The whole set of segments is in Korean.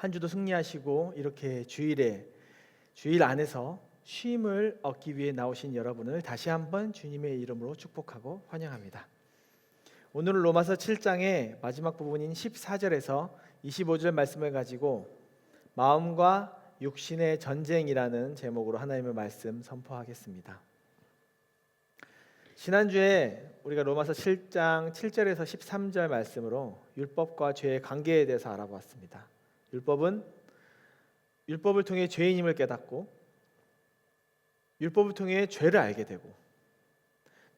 한 주도 승리하시고 이렇게 주일에 주일 안에서 쉼을 얻기 위해 나오신 여러분을 다시 한번 주님의 이름으로 축복하고 환영합니다. 오늘은 로마서 7장의 마지막 부분인 14절에서 25절 말씀을 가지고 마음과 육신의 전쟁이라는 제목으로 하나님의 말씀 선포하겠습니다. 지난주에 우리가 로마서 7장 7절에서 13절 말씀으로 율법과 죄의 관계에 대해서 알아보았습니다. 율법은 율법을 통해 죄인임을 깨닫고 율법을 통해 죄를 알게 되고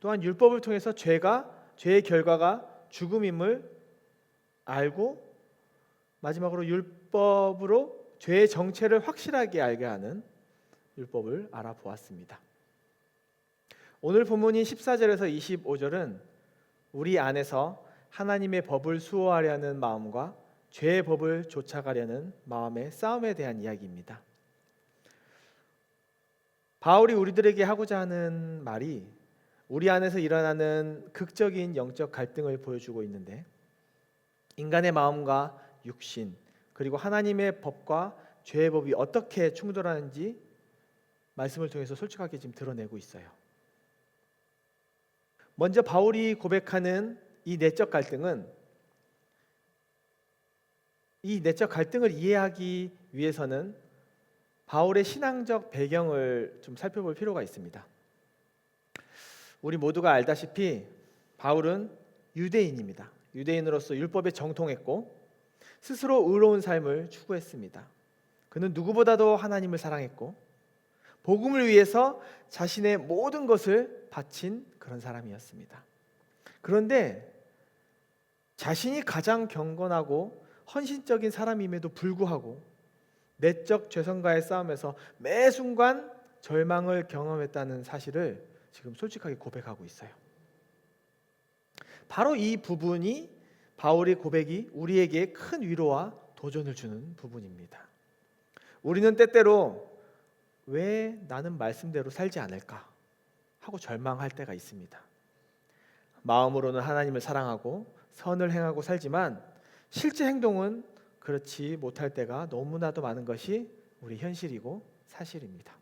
또한 율법을 통해서 죄가 죄의 결과가 죽음임을 알고 마지막으로 율법으로 죄의 정체를 확실하게 알게 하는 율법을 알아보았습니다. 오늘 본문인 14절에서 25절은 우리 안에서 하나님의 법을 수호하려는 마음과 죄의 법을 쫓아가려는 마음의 싸움에 대한 이야기입니다. 바울이 우리들에게 하고자 하는 말이 우리 안에서 일어나는 극적인 영적 갈등을 보여주고 있는데 인간의 마음과 육신 그리고 하나님의 법과 죄의 법이 어떻게 충돌하는지 말씀을 통해서 솔직하게 지금 드러내고 있어요. 먼저 바울이 고백하는 이 내적 갈등은 이 내적 갈등을 이해하기 위해서는 바울의 신앙적 배경을 좀 살펴볼 필요가 있습니다. 우리 모두가 알다시피 바울은 유대인입니다. 유대인으로서 율법에 정통했고 스스로 의로운 삶을 추구했습니다. 그는 누구보다도 하나님을 사랑했고 복음을 위해서 자신의 모든 것을 바친 그런 사람이었습니다. 그런데 자신이 가장 경건하고 헌신적인 사람임에도 불구하고 내적 죄성과의 싸움에서 매 순간 절망을 경험했다는 사실을 지금 솔직하게 고백하고 있어요. 바로 이 부분이 바울의 고백이 우리에게 큰 위로와 도전을 주는 부분입니다. 우리는 때때로 왜 나는 말씀대로 살지 않을까 하고 절망할 때가 있습니다. 마음으로는 하나님을 사랑하고 선을 행하고 살지만 실제 행동은 그렇지 못할 때가 너무나도 많은 것이 우리 현실이고 사실입니다.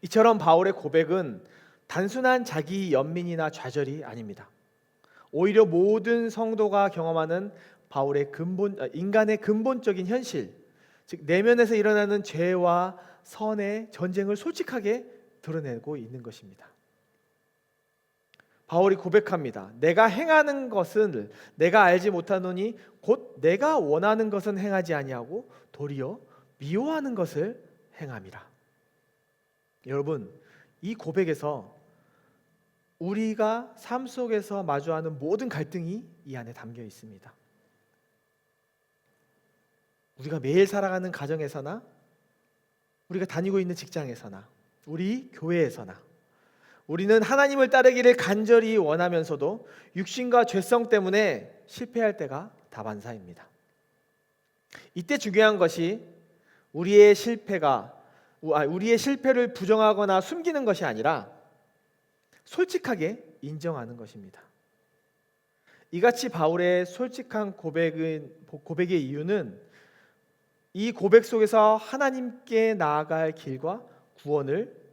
이처럼 바울의 고백은 단순한 자기 연민이나 좌절이 아닙니다. 오히려 모든 성도가 경험하는 바울의 근본 아, 인간의 근본적인 현실, 즉 내면에서 일어나는 죄와 선의 전쟁을 솔직하게 드러내고 있는 것입니다. 바울이 고백합니다. 내가 행하는 것은 내가 알지 못하노니 곧 내가 원하는 것은 행하지 아니하고 도리어 미워하는 것을 행함이라. 여러분, 이 고백에서 우리가 삶 속에서 마주하는 모든 갈등이 이 안에 담겨 있습니다. 우리가 매일 살아가는 가정에서나 우리가 다니고 있는 직장에서나 우리 교회에서나 우리는 하나님을 따르기를 간절히 원하면서도 육신과 죄성 때문에 실패할 때가 다반사입니다. 이때 중요한 것이 우리의 실패가 아, 우리의 실패를 부정하거나 숨기는 것이 아니라 솔직하게 인정하는 것입니다. 이같이 바울의 솔직한 고백은 고백의 이유는 이 고백 속에서 하나님께 나아갈 길과 구원을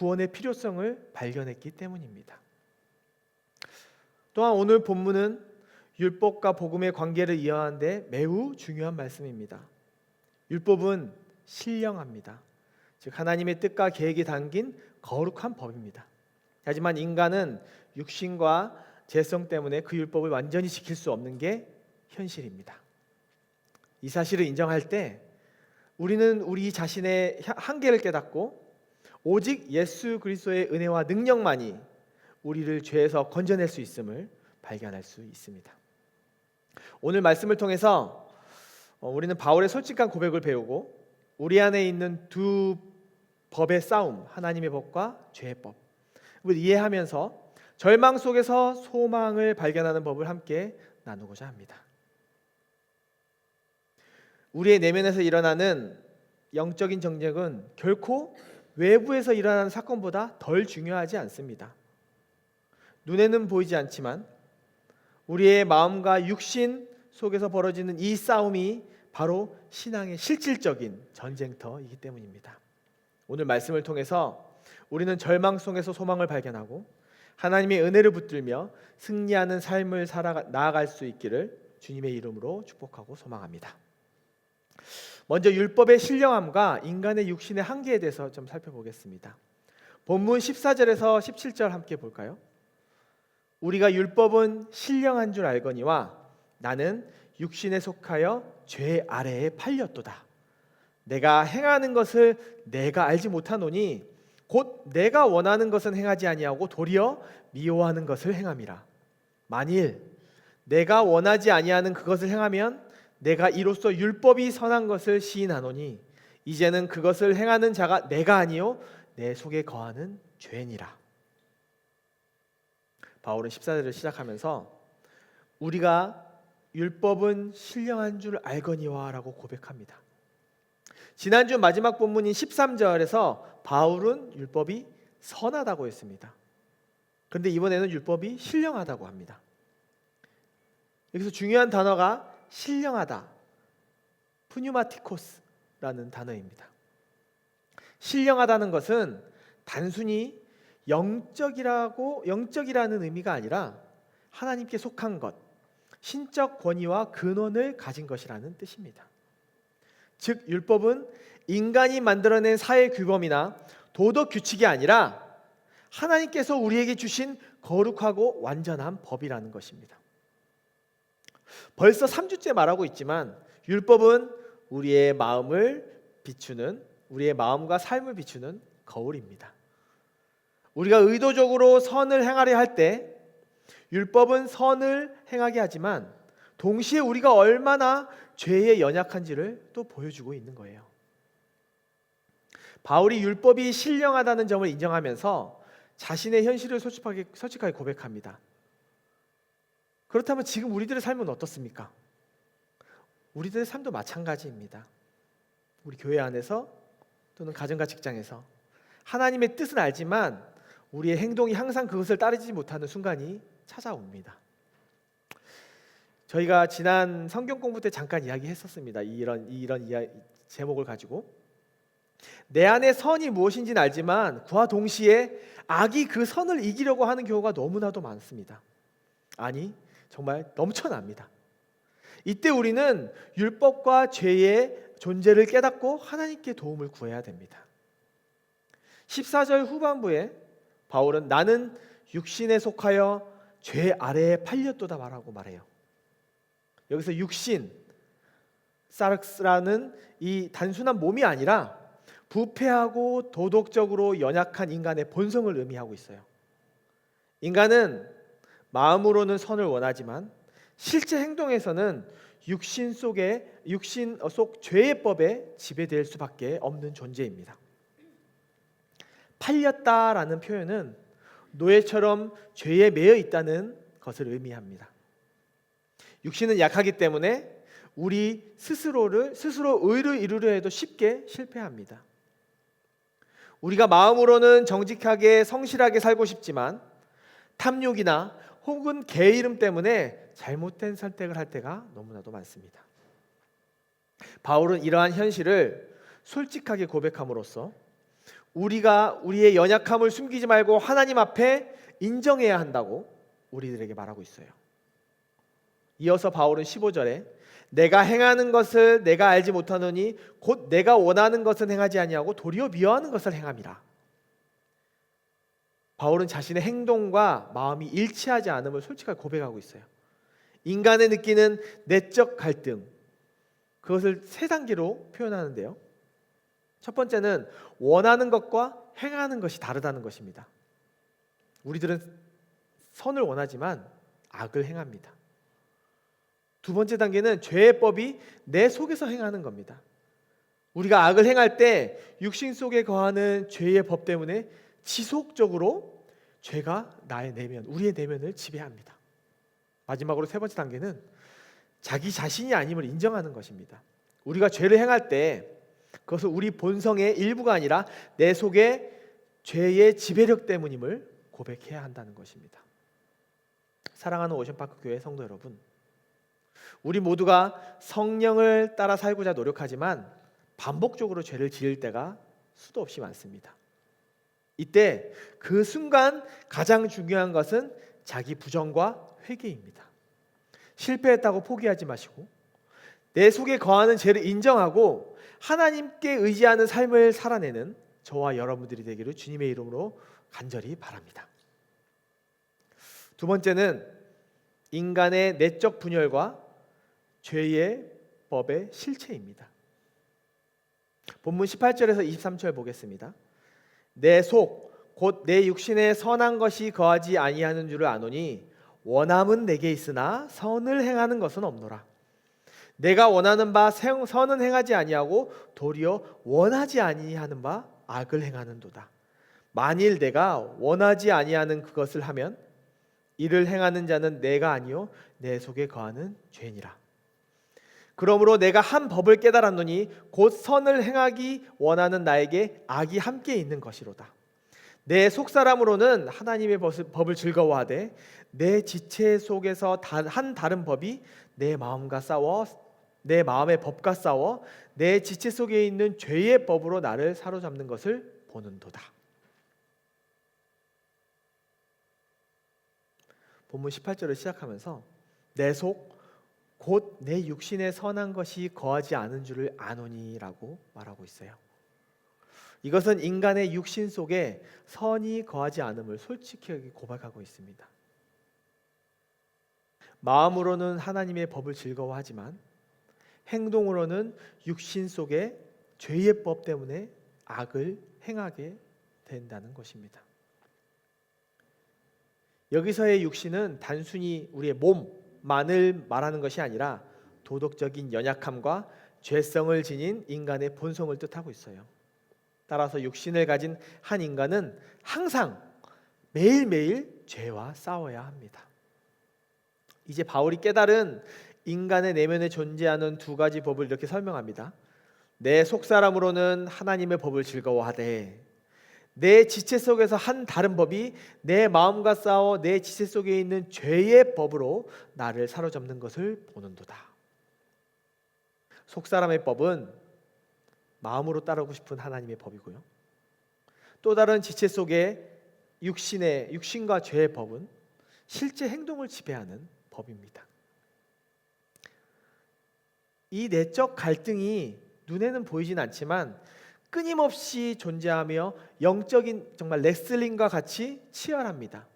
구원의 필요성을 발견했기 때문입니다. 또한 오늘 본문은 율법과 복음의 관계를 이해하는데 매우 중요한 말씀입니다. 율법은 신령합니다. 즉 하나님의 뜻과 계획이 담긴 거룩한 법입니다. 하지만 인간은 육신과 재성 때문에 그 율법을 완전히 지킬 수 없는 게 현실입니다. 이 사실을 인정할 때 우리는 우리 자신의 한계를 깨닫고 오직 예수 그리스도의 은혜와 능력만이 우리를 죄에서 건져낼 수 있음을 발견할 수 있습니다. 오늘 말씀을 통해서 어, 우리는 바울의 솔직한 고백을 배우고 우리 안에 있는 두 법의 싸움, 하나님의 법과 죄의 법을 이해하면서 절망 속에서 소망을 발견하는 법을 함께 나누고자 합니다. 우리의 내면에서 일어나는 영적인 정쟁은 결코 외부에서 일어나는 사건보다 덜 중요하지 않습니다. 눈에는 보이지 않지만 우리의 마음과 육신 속에서 벌어지는 이 싸움이 바로 신앙의 실질적인 전쟁터이기 때문입니다. 오늘 말씀을 통해서 우리는 절망 속에서 소망을 발견하고 하나님의 은혜를 붙들며 승리하는 삶을 살아 나아갈 수 있기를 주님의 이름으로 축복하고 소망합니다. 먼저 율법의 신령함과 인간의 육신의 한계에 대해서 좀 살펴보겠습니다. 본문 14절에서 17절 함께 볼까요? 우리가 율법은 신령한 줄 알거니와 나는 육신에 속하여 죄 아래에 팔렸도다. 내가 행하는 것을 내가 알지 못하노니 곧 내가 원하는 것은 행하지 아니하고 도리어 미워하는 것을 행함이라. 만일 내가 원하지 아니하는 그것을 행하면 내가 이로써 율법이 선한 것을 시인하노니 이제는 그것을 행하는 자가 내가 아니요 내 속에 거하는 죄니라. 바울은 14절을 시작하면서 우리가 율법은 신령한 줄 알거니와라고 고백합니다. 지난주 마지막 본문인 13절에서 바울은 율법이 선하다고 했습니다. 그런데 이번에는 율법이 신령하다고 합니다. 여기서 중요한 단어가 신령하다. 푸뉴마티코스라는 단어입니다. 신령하다는 것은 단순히 영적이라고 영적이라는 의미가 아니라 하나님께 속한 것, 신적 권위와 근원을 가진 것이라는 뜻입니다. 즉 율법은 인간이 만들어낸 사회 규범이나 도덕 규칙이 아니라 하나님께서 우리에게 주신 거룩하고 완전한 법이라는 것입니다. 벌써 3주째 말하고 있지만 율법은 우리의 마음을 비추는 우리의 마음과 삶을 비추는 거울입니다. 우리가 의도적으로 선을 행하려 할 때 율법은 선을 행하게 하지만 동시에 우리가 얼마나 죄에 연약한지를 또 보여주고 있는 거예요. 바울이 율법이 신령하다는 점을 인정하면서 자신의 현실을 솔직하게, 솔직하게 고백합니다. 그렇다면 지금 우리들의 삶은 어떻습니까? 우리들의 삶도 마찬가지입니다. 우리 교회 안에서 또는 가정과 직장에서 하나님의 뜻은 알지만 우리의 행동이 항상 그것을 따르지 못하는 순간이 찾아옵니다. 저희가 지난 성경 공부 때 잠깐 이야기했었습니다. 이런 이런 이야, 제목을 가지고 내 안에 선이 무엇인지는 알지만 그와 동시에 악이 그 선을 이기려고 하는 경우가 너무나도 많습니다. 아니 정말 넘쳐납니다. 이때 우리는 율법과 죄의 존재를 깨닫고 하나님께 도움을 구해야 됩니다. 14절 후반부에 바울은 나는 육신에 속하여 죄 아래에 팔렸도다 말하고 말해요. 여기서 육신 사르스라는 이 단순한 몸이 아니라 부패하고 도덕적으로 연약한 인간의 본성을 의미하고 있어요. 인간은 마음으로는 선을 원하지만 실제 행동에서는 육신 속에 육신 속 죄의 법에 지배될 수밖에 없는 존재입니다. 팔렸다라는 표현은 노예처럼 죄에 매여 있다는 것을 의미합니다. 육신은 약하기 때문에 우리 스스로를 스스로 의를 이루려 해도 쉽게 실패합니다. 우리가 마음으로는 정직하게 성실하게 살고 싶지만 탐욕이나 혹은 개 이름 때문에 잘못된 선택을 할 때가 너무나도 많습니다. 바울은 이러한 현실을 솔직하게 고백함으로써 우리가 우리의 연약함을 숨기지 말고 하나님 앞에 인정해야 한다고 우리들에게 말하고 있어요. 이어서 바울은 15절에 내가 행하는 것을 내가 알지 못하노니 곧 내가 원하는 것은 행하지 아니하고 도리어 미워하는 것을 행함이라. 바울은 자신의 행동과 마음이 일치하지 않음을 솔직하게 고백하고 있어요. 인간의 느끼는 내적 갈등 그것을 세 단계로 표현하는데요. 첫 번째는 원하는 것과 행하는 것이 다르다는 것입니다. 우리들은 선을 원하지만 악을 행합니다. 두 번째 단계는 죄의 법이 내 속에서 행하는 겁니다. 우리가 악을 행할 때 육신 속에 거하는 죄의 법 때문에 지속적으로 죄가 나의 내면, 우리의 내면을 지배합니다. 마지막으로 세 번째 단계는 자기 자신이 아님을 인정하는 것입니다. 우리가 죄를 행할 때 그것은 우리 본성의 일부가 아니라 내 속에 죄의 지배력 때문임을 고백해야 한다는 것입니다. 사랑하는 오션파크 교회 성도 여러분, 우리 모두가 성령을 따라 살고자 노력하지만 반복적으로 죄를 지을 때가 수도 없이 많습니다. 이때 그 순간 가장 중요한 것은 자기 부정과 회개입니다. 실패했다고 포기하지 마시고 내 속에 거하는 죄를 인정하고 하나님께 의지하는 삶을 살아내는 저와 여러분들이 되기를 주님의 이름으로 간절히 바랍니다. 두 번째는 인간의 내적 분열과 죄의 법의 실체입니다. 본문 18절에서 23절 보겠습니다. 내 속 곧 내 육신에 선한 것이 거하지 아니하는 줄을 아노니 원함은 내게 있으나 선을 행하는 것은 없노라. 내가 원하는 바 생- 선은 행하지 아니하고 도리어 원하지 아니하는 바 악을 행하는도다. 만일 내가 원하지 아니하는 그것을 하면 이를 행하는 자는 내가 아니요 내 속에 거하는 죄니라. 그러므로 내가 한 법을 깨달았노니 곧 선을 행하기 원하는 나에게 악이 함께 있는 것이로다. 내 속사람으로는 하나님의 법을- 즐거워하되 내 지체 속에서 다- 한 다른 법이 내 마음과 싸워 내 마음의 법과 싸워 내 지체 속에 있는 죄의 법으로 나를 사로잡는 것을 보는도다. 본문 18절을 시작하면서 내속 곧 내 육신에 선한 것이 거하지 않은 줄을 아노니라고 말하고 있어요. 이것은 인간의 육신 속에 선이 거하지 않음을 솔직히 고백하고 있습니다. 마음으로는 하나님의 법을 즐거워하지만 행동으로는 육신 속에 죄의 법 때문에 악을 행하게 된다는 것입니다. 여기서의 육신은 단순히 우리의 몸 만을 말하는 것이 아니라 도덕적인 연약함과 죄성을 지닌 인간의 본성을 뜻하고 있어요. 따라서 육신을 가진 한 인간은 항상 매일매일 죄와 싸워야 합니다. 이제 바울이 깨달은 인간의 내면에 존재하는 두 가지 법을 이렇게 설명합니다. 내 속사람으로는 하나님의 법을 즐거워하되 내 지체 속에서 한 다른 법이 내 마음과 싸워 내 지체 속에 있는 죄의 법으로 나를 사로잡는 것을 보는도다. 속 사람의 법은 마음으로 따르고 싶은 하나님의 법이고요. 또 다른 지체 속에 육신의 육신과 죄의 법은 실제 행동을 지배하는 법입니다. 이 내적 갈등이 눈에는 보이진 않지만 끊임없이 존재하며 영적인 정말 레슬링과 같이 치열합니다.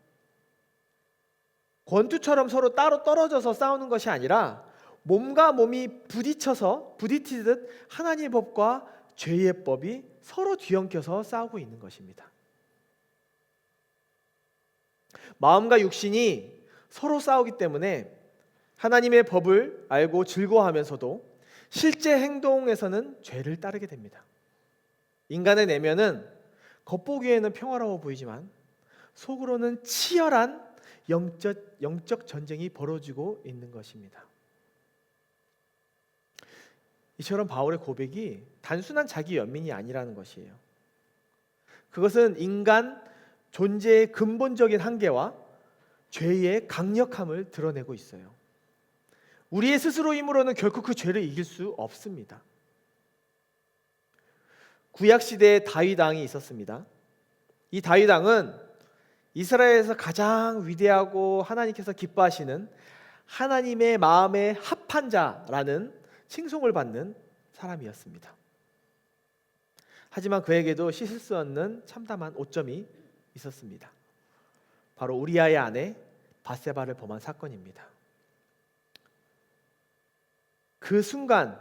권투처럼 서로 따로 떨어져서 싸우는 것이 아니라 몸과 몸이 부딪혀서 부딪히듯 하나님의 법과 죄의 법이 서로 뒤엉켜서 싸우고 있는 것입니다. 마음과 육신이 서로 싸우기 때문에 하나님의 법을 알고 즐거워하면서도 실제 행동에서는 죄를 따르게 됩니다. 인간의 내면은 겉보기에는 평화로워 보이지만 속으로는 치열한 영적, 영적 전쟁이 벌어지고 있는 것입니다. 이처럼 바울의 고백이 단순한 자기 연민이 아니라는 것이에요. 그것은 인간 존재의 근본적인 한계와 죄의 강력함을 드러내고 있어요. 우리의 스스로 힘으로는 결코 그 죄를 이길 수 없습니다. 구약 시대에 다윗 왕이 있었습니다. 이 다윗 왕은 이스라엘에서 가장 위대하고 하나님께서 기뻐하시는 하나님의 마음에 합한 자라는 칭송을 받는 사람이었습니다. 하지만 그에게도 씻을 수 없는 참담한 오점이 있었습니다. 바로 우리아의 아내 바세바를 범한 사건입니다. 그 순간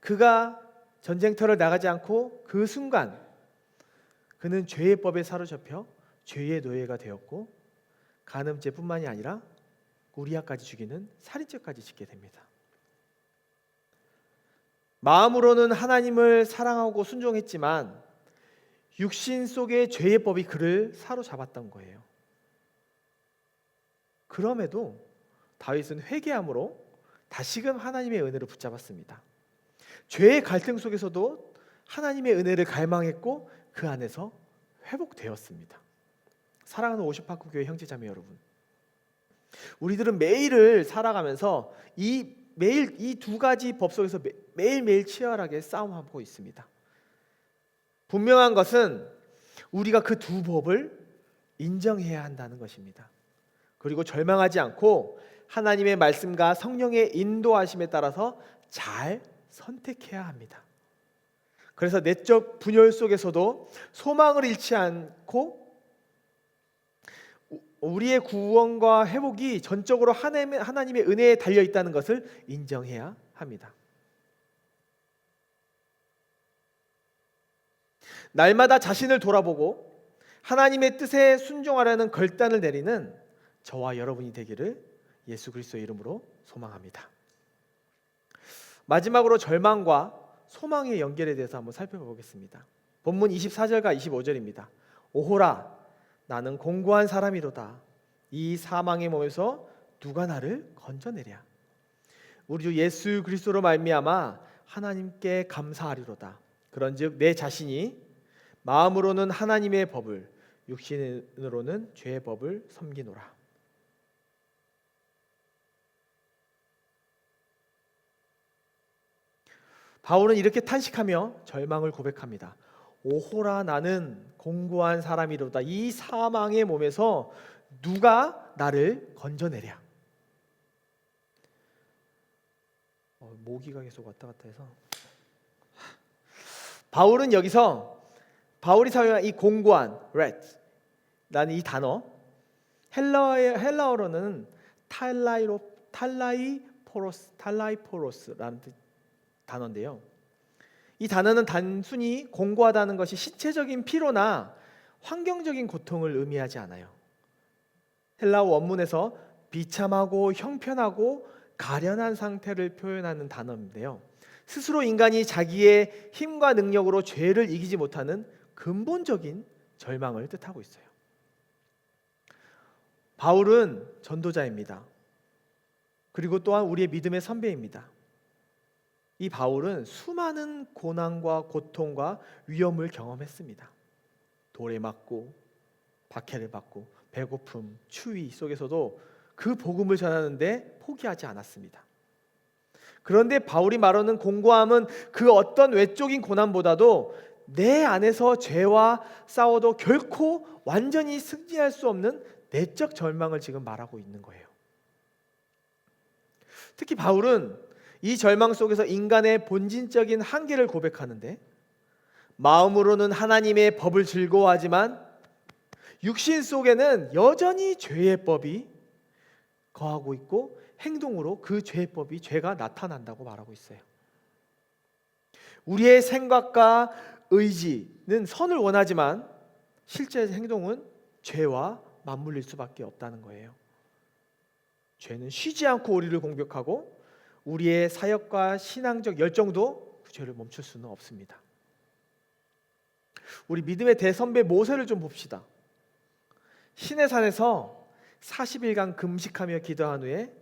그가 전쟁터를 나가지 않고 그 순간 그는 죄의 법에 사로잡혀 죄의 노예가 되었고 간음죄뿐만이 아니라 우리아까지 죽이는 살인죄까지 짓게 됩니다. 마음으로는 하나님을 사랑하고 순종했지만 육신 속의 죄의 법이 그를 사로잡았던 거예요. 그럼에도 다윗은 회개함으로 다시금 하나님의 은혜를 붙잡았습니다. 죄의 갈등 속에서도 하나님의 은혜를 갈망했고 그 안에서 회복되었습니다. 사랑하는 오십파크 교회 형제자매 여러분, 우리들은 매일을 살아가면서 이 매일 이 두 가지 법 속에서 매, 매일매일 치열하게 싸움하고 있습니다. 분명한 것은 우리가 그 두 법을 인정해야 한다는 것입니다. 그리고 절망하지 않고 하나님의 말씀과 성령의 인도하심에 따라서 잘 선택해야 합니다. 그래서 내적 분열 속에서도 소망을 잃지 않고 우리의 구원과 회복이 전적으로 하나님의, 은혜에 달려 있다는 것을 인정해야 합니다. 날마다 자신을 돌아보고 하나님의 뜻에 순종하라는 결단을 내리는 저와 여러분이 되기를 예수 그리스도의 이름으로 소망합니다. 마지막으로 절망과 소망의 연결에 대해서 한번 살펴보겠습니다. 본문 24절과 25절입니다. 오호라 나는 공고한 사람이로다. 이 사망의 몸에서 누가 나를 건져내랴. 우리 주 예수 그리스도로 말미암아 하나님께 감사하리로다. 그런즉 내 자신이 마음으로는 하나님의 법을 육신으로는 죄의 법을 섬기노라. 바울은 이렇게 탄식하며 절망을 고백합니다. 오호라 나는 공고한 사람이로다. 이 사망의 몸에서 누가 나를 건져내랴. 어, 모기가 계속 왔다 갔다 해서 바울은 여기서 바울이 사용한 이 공고한 ret 라는 이 단어 헬라어 헬라어로는 탈라이로 탈라이포로스 탈라이포로스라는 단어인데요. 이 단어는 단순히 공고하다는 것이 신체적인 피로나 환경적인 고통을 의미하지 않아요. 헬라어 원문에서 비참하고 형편하고 가련한 상태를 표현하는 단어인데요. 스스로 인간이 자기의 힘과 능력으로 죄를 이기지 못하는 근본적인 절망을 뜻하고 있어요. 바울은 전도자입니다. 그리고 또한 우리의 믿음의 선배입니다. 이 바울은 수많은 고난과 고통과 위험을 경험했습니다. 돌에 맞고 박해를 받고 배고픔, 추위 속에서도 그 복음을 전하는데 포기하지 않았습니다. 그런데 바울이 말하는 공고함은 그 어떤 외적인 고난보다도 내 안에서 죄와 싸워도 결코 완전히 승리할 수 없는 내적 절망을 지금 말하고 있는 거예요. 특히 바울은 이 절망 속에서 인간의 본진적인 한계를 고백하는데 마음으로는 하나님의 법을 즐거워하지만 육신 속에는 여전히 죄의 법이 거하고 있고 행동으로 그 죄의 법이 죄가 나타난다고 말하고 있어요. 우리의 생각과 의지는 선을 원하지만 실제 행동은 죄와 맞물릴 수밖에 없다는 거예요. 죄는 쉬지 않고 우리를 공격하고 우리의 사역과 신앙적 열정도 그 죄를 멈출 수는 없습니다. 우리 믿음의 대선배 모세를 좀 봅시다. 신의 산에서 40일간 금식하며 기도한 후에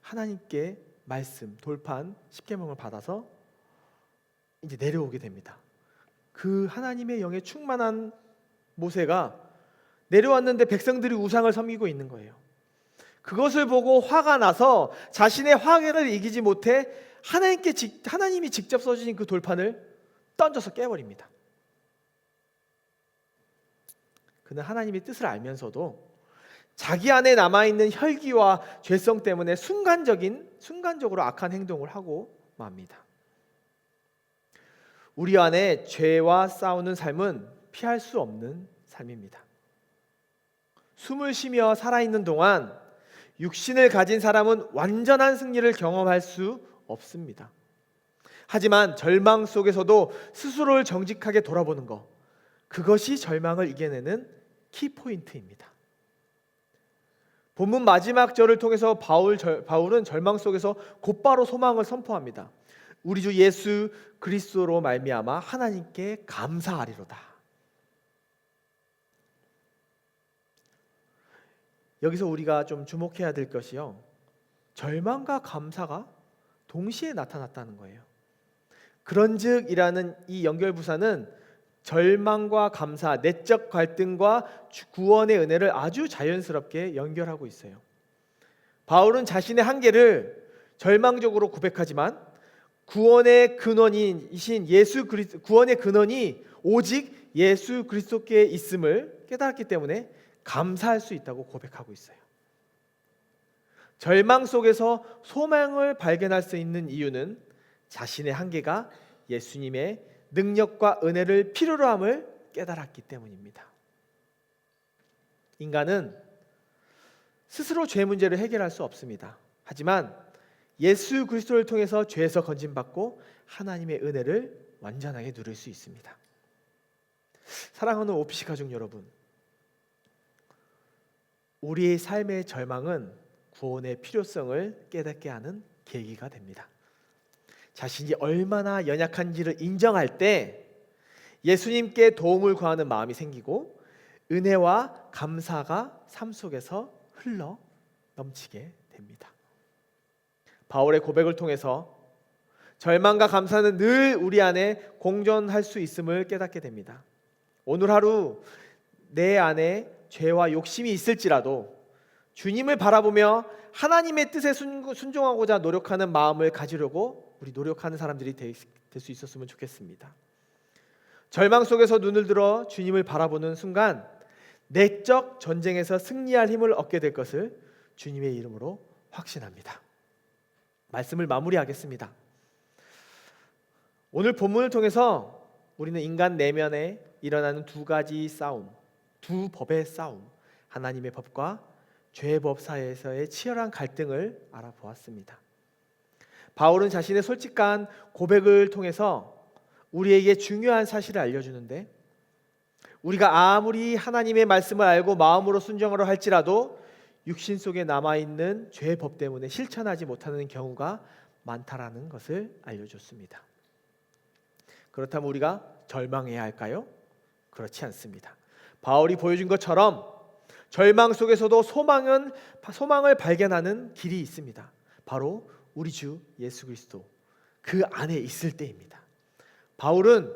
하나님께 말씀, 돌판, 십계명을 받아서 이제 내려오게 됩니다. 그 하나님의 영에 충만한 모세가 내려왔는데 백성들이 우상을 섬기고 있는 거예요. 그것을 보고 화가 나서 자신의 화를 이기지 못해 하나님께 하나님이 직접 써주신 그 돌판을 던져서 깨버립니다. 그는 하나님의 뜻을 알면서도 자기 안에 남아 있는 혈기와 죄성 때문에 순간적인 순간적으로 악한 행동을 하고 맙니다. 우리 안에 죄와 싸우는 삶은 피할 수 없는 삶입니다. 숨을 쉬며 살아 있는 동안 육신을 가진 사람은 완전한 승리를 경험할 수 없습니다. 하지만 절망 속에서도 스스로를 정직하게 돌아보는 것, 그것이 절망을 이겨내는 키포인트입니다. 본문 마지막 절을 통해서 바울, 바울은 절망 속에서 곧바로 소망을 선포합니다. 우리 주 예수 그리스도로 말미암아 하나님께 감사하리로다. 여기서 우리가 좀 주목해야 될 것이요. 절망과 감사가 동시에 나타났다는 거예요. 그런즉이라는 이 연결 부사는 절망과 감사, 내적 갈등과 구원의 은혜를 아주 자연스럽게 연결하고 있어요. 바울은 자신의 한계를 절망적으로 고백하지만 구원의 근원이신 예수 그리스도 구원의 근원이 오직 예수 그리스도께 있음을 깨달았기 때문에 감사할 수 있다고 고백하고 있어요. 절망 속에서 소망을 발견할 수 있는 이유는 자신의 한계가 예수님의 능력과 은혜를 필요로 함을 깨달았기 때문입니다. 인간은 스스로 죄 문제를 해결할 수 없습니다. 하지만 예수 그리스도를 통해서 죄에서 건진받고 하나님의 은혜를 완전하게 누릴 수 있습니다. 사랑하는 오피시 가족 여러분, 우리의 삶의 절망은 구원의 필요성을 깨닫게 하는 계기가 됩니다. 자신이 얼마나 연약한지를 인정할 때 예수님께 도움을 구하는 마음이 생기고 은혜와 감사가 삶 속에서 흘러 넘치게 됩니다. 바울의 고백을 통해서 절망과 감사는 늘 우리 안에 공존할 수 있음을 깨닫게 됩니다. 오늘 하루 내 안에 죄와 욕심이 있을지라도 주님을 바라보며 하나님의 뜻에 순- 순종하고자 노력하는 마음을 가지려고 우리 노력하는 사람들이 될 수 있었으면 좋겠습니다. 절망 속에서 눈을 들어 주님을 바라보는 순간 내적 전쟁에서 승리할 힘을 얻게 될 것을 주님의 이름으로 확신합니다. 말씀을 마무리하겠습니다. 오늘 본문을 통해서 우리는 인간 내면에 일어나는 두 가지 싸움, 두 법의 싸움, 하나님의 법과 죄의 법 사이에서의 치열한 갈등을 알아보았습니다. 바울은 자신의 솔직한 고백을 통해서 우리에게 중요한 사실을 알려주는데 우리가 아무리 하나님의 말씀을 알고 마음으로 순종하려 할지라도 육신 속에 남아 있는 죄의 법 때문에 실천하지 못하는 경우가 많다라는 것을 알려줬습니다. 그렇다면 우리가 절망해야 할까요? 그렇지 않습니다. 바울이 보여준 것처럼 절망 속에서도 소망은 소망을 발견하는 길이 있습니다. 바로 우리 주 예수 그리스도 그 안에 있을 때입니다. 바울은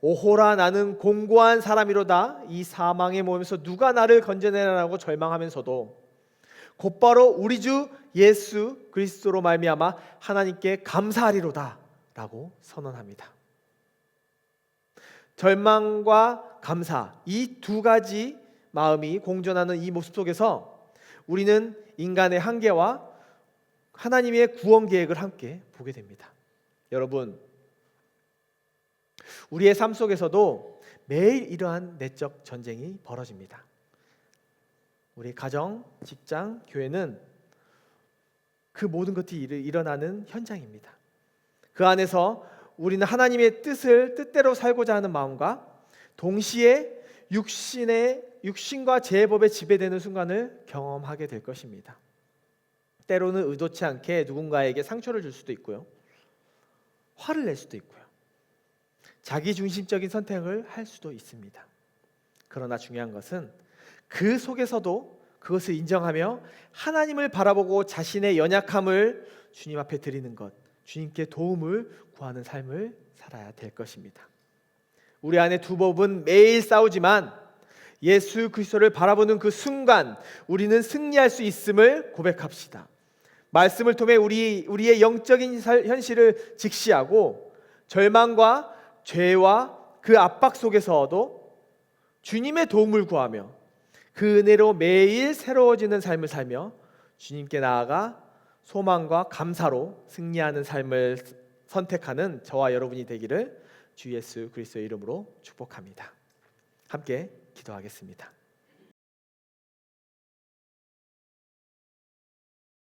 오호라 나는 공고한 사람이로다 이 사망의 몸에서 누가 나를 건져내라고 절망하면서도 곧바로 우리 주 예수 그리스도로 말미암아 하나님께 감사하리로다라고 선언합니다. 절망과 감사 이 두 가지 마음이 공존하는 이 모습 속에서 우리는 인간의 한계와 하나님의 구원 계획을 함께 보게 됩니다. 여러분 우리의 삶 속에서도 매일 이러한 내적 전쟁이 벌어집니다. 우리 가정, 직장, 교회는 그 모든 것들이 일어나는 현장입니다. 그 안에서 우리는 하나님의 뜻을 뜻대로 살고자 하는 마음과 동시에 육신의 육신과 제법에 지배되는 순간을 경험하게 될 것입니다. 때로는 의도치 않게 누군가에게 상처를 줄 수도 있고요. 화를 낼 수도 있고요. 자기 중심적인 선택을 할 수도 있습니다. 그러나 중요한 것은 그 속에서도 그것을 인정하며 하나님을 바라보고 자신의 연약함을 주님 앞에 드리는 것, 주님께 도움을 구하는 삶을 살아야 될 것입니다. 우리 안에 두 법은 매일 싸우지만 예수 그리스도를 바라보는 그 순간 우리는 승리할 수 있음을 고백합시다. 말씀을 통해 우리 우리의 영적인 현실을 직시하고 절망과 죄와 그 압박 속에서도 주님의 도움을 구하며 그 은혜로 매일 새로워지는 삶을 살며 주님께 나아가 소망과 감사로 승리하는 삶을 선택하는 저와 여러분이 되기를 주 예수 그리스도의 이름으로 축복합니다. 함께 기도하겠습니다.